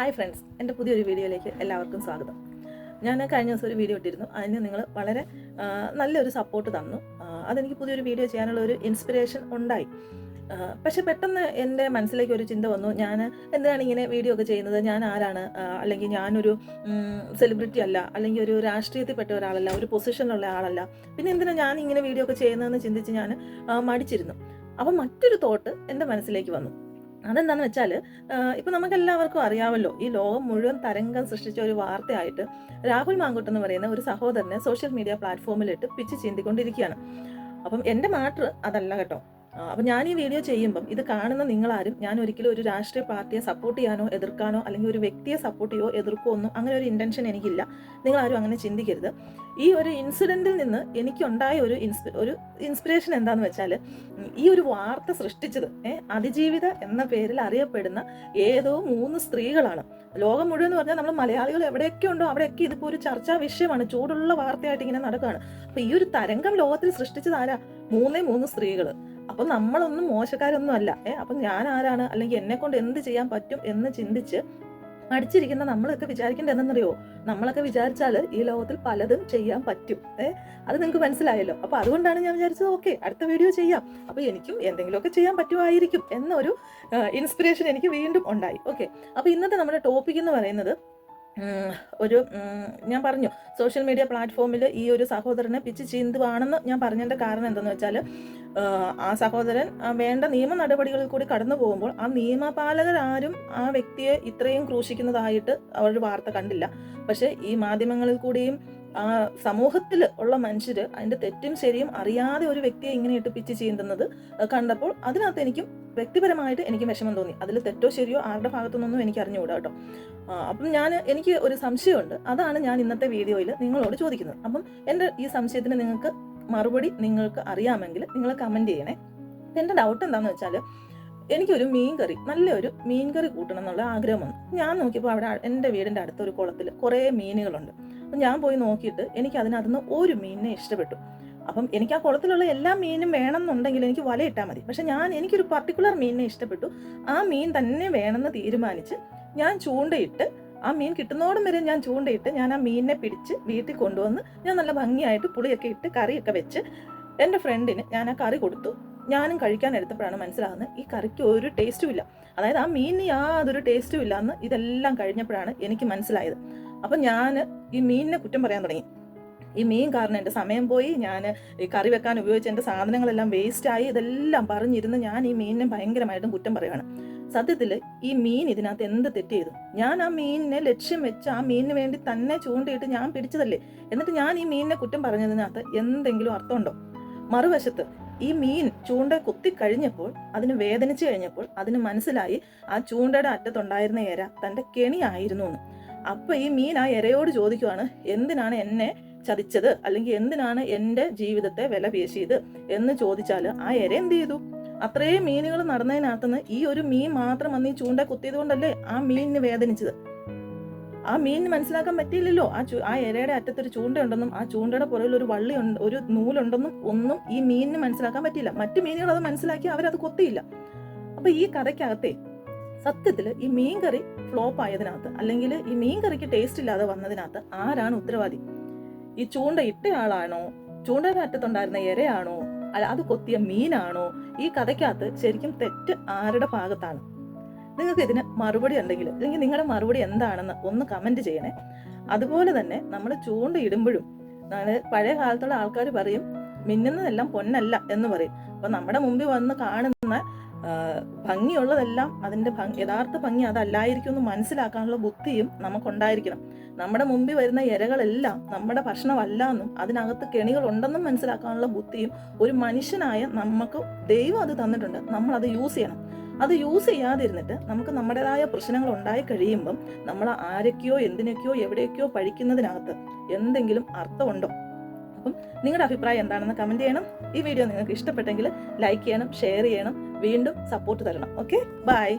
Hi friends എന്റെ പുതിയൊരു വീഡിയോയിലേക്ക് എല്ലാവർക്കും സ്വാഗതം. ഞാൻ കഴിഞ്ഞ ദിവസം ഒരു വീഡിയോ ഇട്ടിരുന്നു. അതിന് നിങ്ങൾ വളരെ നല്ലൊരു സപ്പോർട്ട് തന്നു. അതെനിക്ക് പുതിയൊരു വീഡിയോ ചെയ്യാനുള്ള ഒരു ഇൻസ്പിറേഷൻ ഉണ്ടായി. പക്ഷെ പെട്ടെന്ന് എന്റെ മനസ്സിലേക്ക് ഒരു ചിന്ത വന്നു. ഞാൻ എന്താണ് ഇങ്ങനെ വീഡിയോ ഒക്കെ ചെയ്യുന്നത്? ഞാൻ ആരാണ്? അല്ലെങ്കിൽ ഞാനൊരു സെലിബ്രിറ്റി അല്ല അല്ലെങ്കിൽ ഒരു രാഷ്ട്രീയത്തിൽപ്പെട്ട ഒരാളല്ല ഒരു പൊസിഷനിലുള്ള ആളല്ല. പിന്നെ എന്തിനാണ് ഞാൻ ഇങ്ങനെ വീഡിയോ ഒക്കെ ചെയ്യുന്നതെന്ന് ചിന്തിച്ച് ഞാൻ മടിച്ചിരുന്നു. അപ്പം മറ്റൊരു തോട്ട് എന്റെ മനസ്സിലേക്ക് വന്നു. അതെന്താണെന്ന് വെച്ചാൽ ഇപ്പം നമുക്ക് എല്ലാവർക്കും അറിയാമല്ലോ ഈ ലോകം മുഴുവൻ തരംഗം സൃഷ്ടിച്ച ഒരു വാർത്തയായിട്ട് രാഹുൽ മാങ്കുട്ട് എന്ന് പറയുന്ന ഒരു സഹോദരനെ സോഷ്യൽ മീഡിയ പ്ലാറ്റ്ഫോമിലിട്ട് പിച്ച് ചീന്തിക്കൊണ്ടിരിക്കുകയാണ്. അപ്പം എന്റെ മാറ്റർ അതല്ല കേട്ടോ. അപ്പം ഞാൻ ഈ വീഡിയോ ചെയ്യുമ്പം ഇത് കാണുന്ന നിങ്ങളാരും ഞാൻ ഒരിക്കലും ഒരു രാഷ്ട്രീയ പാർട്ടിയെ സപ്പോർട്ട് ചെയ്യാനോ എതിർക്കാനോ അല്ലെങ്കിൽ ഒരു വ്യക്തിയെ സപ്പോർട്ട് ചെയ്യോ എതിർക്കോ ഒന്നും അങ്ങനെ ഒരു ഇന്റൻഷൻ എനിക്കില്ല. നിങ്ങളാരും അങ്ങനെ ചിന്തിക്കരുത്. ഈ ഒരു ഇൻസിഡന്റിൽ നിന്ന് എനിക്കുണ്ടായ ഒരു ഇൻസ്പി ഒരു ഇൻസ്പിറേഷൻ എന്താണെന്ന് വെച്ചാൽ ഈ ഒരു വാർത്ത സൃഷ്ടിച്ചത് അതിജീവിത എന്ന പേരിൽ അറിയപ്പെടുന്ന ഏതോ മൂന്ന് സ്ത്രീകളാണ്. ലോകം മുഴുവൻ എന്ന് പറഞ്ഞാൽ നമ്മൾ മലയാളികൾ എവിടെയൊക്കെ ഉണ്ടോ അവിടെയൊക്കെ ഇതിപ്പോൾ ഒരു ചർച്ചാ വിഷയമാണ്. ചൂടുള്ള വാർത്തയായിട്ട് ഇങ്ങനെ നടക്കുകയാണ് അപ്പോൾ ഈ ഒരു തരംഗം ലോകത്തിൽ സൃഷ്ടിച്ചത് ആരാ? മൂന്നേ മൂന്ന് സ്ത്രീകൾ അപ്പൊ നമ്മളൊന്നും മോശക്കാരൊന്നും അല്ല ഏഹ് അപ്പം ഞാൻ ആരാണ് അല്ലെങ്കിൽ എന്നെ കൊണ്ട് എന്ത് ചെയ്യാൻ പറ്റും എന്ന് ചിന്തിച്ച് മടിച്ചിരിക്കുന്ന നമ്മളൊക്കെ വിചാരിക്കേണ്ടത് എന്തെന്നറിയോ നമ്മളൊക്കെ വിചാരിച്ചാൽ ഈ ലോകത്തിൽ പലതും ചെയ്യാൻ പറ്റും. ഏഹ് അത് നിങ്ങൾക്ക് മനസ്സിലായല്ലോ. അപ്പൊ അതുകൊണ്ടാണ് ഞാൻ വിചാരിച്ചത് ഓക്കെ അടുത്ത വീഡിയോ ചെയ്യാം. അപ്പൊ എനിക്കും എന്തെങ്കിലുമൊക്കെ ചെയ്യാൻ പറ്റുമായിരിക്കും എന്നൊരു ഇൻസ്പിറേഷൻ എനിക്ക് വീണ്ടും ഉണ്ടായി. ഓക്കെ അപ്പൊ ഇന്നത്തെ നമ്മുടെ ടോപ്പിക് എന്ന് പറയുന്നത് ഒരു ഞാൻ പറഞ്ഞു സോഷ്യൽ മീഡിയ പ്ലാറ്റ്ഫോമിൽ ഈ ഒരു സഹോദരനെ പിച്ച് ചീന്തുവാണെന്ന് ഞാൻ പറഞ്ഞതിന്റെ കാരണം എന്തെന്ന് വെച്ചാൽ ആ സഹോദരൻ വേണ്ട നിയമ നടപടികളിൽ കൂടി കടന്നു പോകുമ്പോൾ ആ നിയമപാലകരാരും ആ വ്യക്തിയെ ഇത്രയും ക്രൂശിക്കുന്നതായിട്ട് അവരുടെ വാർത്ത കണ്ടില്ല. പക്ഷെ ഈ മാധ്യമങ്ങളിൽ കൂടിയും ആ സമൂഹത്തിൽ ഉള്ള മനുഷ്യർ അതിന്റെ തെറ്റും ശരിയും അറിയാതെ ഒരു വ്യക്തിയെ ഇങ്ങനെ ഇട്ട് പിച്ച് ചെയ്യുന്നത് കണ്ടപ്പോൾ അതിനകത്ത് എനിക്കും വ്യക്തിപരമായിട്ട് എനിക്ക് വിഷമം തോന്നി. അതിൽ തെറ്റോ ശരിയോ ആരുടെ ഭാഗത്തുനിന്നൊന്നും എനിക്ക് അറിഞ്ഞുകൂടാ കേട്ടോ. അപ്പം ഞാൻ എനിക്ക് ഒരു സംശയമുണ്ട്. അതാണ് ഞാൻ ഇന്നത്തെ വീഡിയോയിൽ നിങ്ങളോട് ചോദിക്കുന്നത്. അപ്പം എന്റെ ഈ സംശയത്തിന് നിങ്ങൾക്ക് മറുപടി നിങ്ങൾക്ക് അറിയാമെങ്കിൽ നിങ്ങൾ കമന്റ് ചെയ്യണേ. എന്റെ ഡൗട്ട് എന്താണെന്ന് വെച്ചാൽ എനിക്കൊരു മീൻ കറി നല്ലൊരു മീൻ കറി കൂട്ടണം എന്നുള്ള ആഗ്രഹം വന്നു ഞാൻ നോക്കിയപ്പോൾ അവിടെ എന്റെ വീടിന്റെ അടുത്തൊരു കുളത്തിൽ കുറേ മീനുകളുണ്ട്. അപ്പം ഞാൻ പോയി നോക്കിയിട്ട് എനിക്ക് അതിനകത്തുനിന്ന് ഒരു മീനിനെ ഇഷ്ടപ്പെട്ടു. അപ്പം എനിക്ക് ആ കുളത്തിലുള്ള എല്ലാ മീനും വേണമെന്നുണ്ടെങ്കിൽ എനിക്ക് വലയിട്ടാൽ മതി. പക്ഷെ ഞാൻ എനിക്കൊരു പർട്ടിക്കുലർ മീനിനെ ഇഷ്ടപ്പെട്ടു. ആ മീൻ തന്നെ വേണമെന്ന് തീരുമാനിച്ച് ഞാൻ ചൂണ്ടയിട്ട് ആ മീൻ കിട്ടുന്നോടും വരെ ഞാൻ ചൂണ്ടയിട്ട് ഞാൻ ആ മീനിനെ പിടിച്ച് വീട്ടിൽ കൊണ്ടുവന്ന് ഞാൻ നല്ല ഭംഗിയായിട്ട് പുളിയൊക്കെ ഇട്ട് കറിയൊക്കെ വെച്ച് എന്റെ ഫ്രണ്ടിന് ഞാൻ ആ കറി കൊടുത്തു. ഞാനും കഴിക്കാൻ എടുത്തപ്പോഴാണ് മനസ്സിലാകുന്നത് ഈ കറിക്ക് ഒരു ടേസ്റ്റും ഇല്ല. അതായത് ആ മീനിന് യാതൊരു ടേസ്റ്റും ഇല്ല എന്ന് ഇതെല്ലാം കഴിഞ്ഞപ്പോഴാണ് എനിക്ക് മനസ്സിലായത്. അപ്പം ഞാൻ ഈ മീനിനെ കുറ്റം പറയാൻ തുടങ്ങി. ഈ മീൻ കാരണം എന്റെ സമയം പോയി ഞാൻ ഈ കറി വെക്കാൻ ഉപയോഗിച്ച എന്റെ സാധനങ്ങളെല്ലാം വേസ്റ്റായി ഇതെല്ലാം പറഞ്ഞിരുന്ന് ഞാൻ ഈ മീനിനെ ഭയങ്കരമായിട്ടും കുറ്റം പറയുകയാണ് സത്യത്തിൽ ഈ മീൻ ഇതിനകത്ത് എന്ത് തെറ്റ് ചെയ്തു? ഞാൻ ആ മീനിനെ ലക്ഷ്യം വെച്ച് ആ മീനിന് വേണ്ടി തന്നെ ചൂണ്ടയിട്ട് ഞാൻ പിടിച്ചതല്ലേ? എന്നിട്ട് ഞാൻ ഈ മീനിനെ കുറ്റം പറഞ്ഞതിനകത്ത് എന്തെങ്കിലും അർത്ഥമുണ്ടോ? മറുവശത്ത് ഈ മീൻ ചൂണ്ട കുത്തി കഴിഞ്ഞപ്പോൾ അതിന് വേദനിച്ചു കഴിഞ്ഞപ്പോൾ അതിന് മനസ്സിലായി ആ ചൂണ്ടയുടെ അറ്റത്തുണ്ടായിരുന്ന ഇര തന്റെ കെണിയായിരുന്നു എന്ന്. അപ്പൊ ഈ മീൻ ആ ഇരയോട് ചോദിക്കുവാണ് എന്തിനാണ് എന്നെ ചതിച്ചത്? അല്ലെങ്കിൽ എന്തിനാണ് എന്റെ ജീവിതത്തെ വില പേശിയത് എന്ന് ചോദിച്ചാൽ ആ ഇര എന്ത് ചെയ്തു? അത്രയും മീനുകൾ നടന്നതിനകത്തുനിന്ന് ഈ ഒരു മീൻ മാത്രം വന്ന് ഈ ചൂണ്ട കുത്തിയത് കൊണ്ടല്ലേ ആ മീനിന് വേദനിച്ചത്? ആ മീനിന് മനസ്സിലാക്കാൻ പറ്റിയില്ലല്ലോ. ആ ആ ഇരയുടെ അറ്റത്തൊരു ചൂണ്ടയുണ്ടെന്നും ആ ചൂണ്ടയുടെ പുറകിൽ ഒരു വള്ളി ഉണ്ട് ഒരു നൂലുണ്ടെന്നും ഒന്നും ഈ മീനിന് മനസ്സിലാക്കാൻ പറ്റിയില്ല. മറ്റു മീനുകൾ അത് മനസ്സിലാക്കി അവരത് കൊത്തിയില്ല. അപ്പൊ ഈ കഥയ്ക്കകത്തെ സത്യത്തിൽ ഈ മീൻ കറി ഫ്ലോപ്പ് ആയതിനകത്ത് അല്ലെങ്കിൽ ഈ മീൻ കറിക്ക് ടേസ്റ്റ് ഇല്ലാതെ വന്നതിനകത്ത് ആരാണ് ഉത്തരവാദി? ഈ ചൂണ്ട ഇട്ടയാളാണോ? ചൂണ്ടയുടെ അറ്റത്തുണ്ടായിരുന്ന ഇരയാണോ? അല്ല അത് കൊത്തിയ മീനാണോ? ഈ കഥയ്ക്കകത്ത് ശരിക്കും തെറ്റ് ആരുടെ ഭാഗത്താണ്? നിങ്ങൾക്ക് ഇതിന് മറുപടി ഉണ്ടെങ്കിൽ അല്ലെങ്കിൽ നിങ്ങളുടെ മറുപടി എന്താണെന്ന് ഒന്ന് കമന്റ് ചെയ്യണേ. അതുപോലെ തന്നെ നമ്മൾ ചൂണ്ടയിടുമ്പോഴും പഴയ കാലത്തുള്ള ആൾക്കാർ പറയും മിന്നുന്നതെല്ലാം പൊന്നല്ല എന്ന് പറയും. അപ്പൊ നമ്മുടെ മുമ്പിൽ വന്ന് കാണുന്ന ഭംഗിയുള്ളതെല്ലാം അതിന്റെ ഭംഗി യഥാർത്ഥ ഭംഗി അതല്ലായിരിക്കും എന്ന് മനസ്സിലാക്കാനുള്ള ബുദ്ധിയും നമുക്കുണ്ടായിരിക്കണം. നമ്മുടെ മുമ്പിൽ വരുന്ന ഇരകളെല്ലാം നമ്മുടെ ഭക്ഷണമല്ല എന്നും അതിനകത്ത് കെണികൾ ഉണ്ടെന്നും മനസ്സിലാക്കാനുള്ള ബുദ്ധിയും ഒരു മനുഷ്യനായ നമുക്ക് ദൈവം അത് തന്നിട്ടുണ്ട്. നമ്മൾ അത് യൂസ് ചെയ്യണം. അത് യൂസ് ചെയ്യാതിരുന്നിട്ട് നമുക്ക് നമ്മുടേതായ പ്രശ്നങ്ങൾ ഉണ്ടായി കഴിയുമ്പം നമ്മൾ ആരൊക്കെയോ എന്തിനൊക്കെയോ എവിടെയൊക്കെയോ പഴിക്കുന്നതിനകത്ത് എന്തെങ്കിലും അർത്ഥമുണ്ടോ? അപ്പം നിങ്ങളുടെ അഭിപ്രായം എന്താണെന്ന് കമന്റ് ചെയ്യണം. ഈ വീഡിയോ നിങ്ങൾക്ക് ഇഷ്ടപ്പെട്ടെങ്കിൽ ലൈക്ക് ചെയ്യണം ഷെയർ ചെയ്യണം. വീണ്ടും സപ്പോർട്ട് തരണം. Okay bye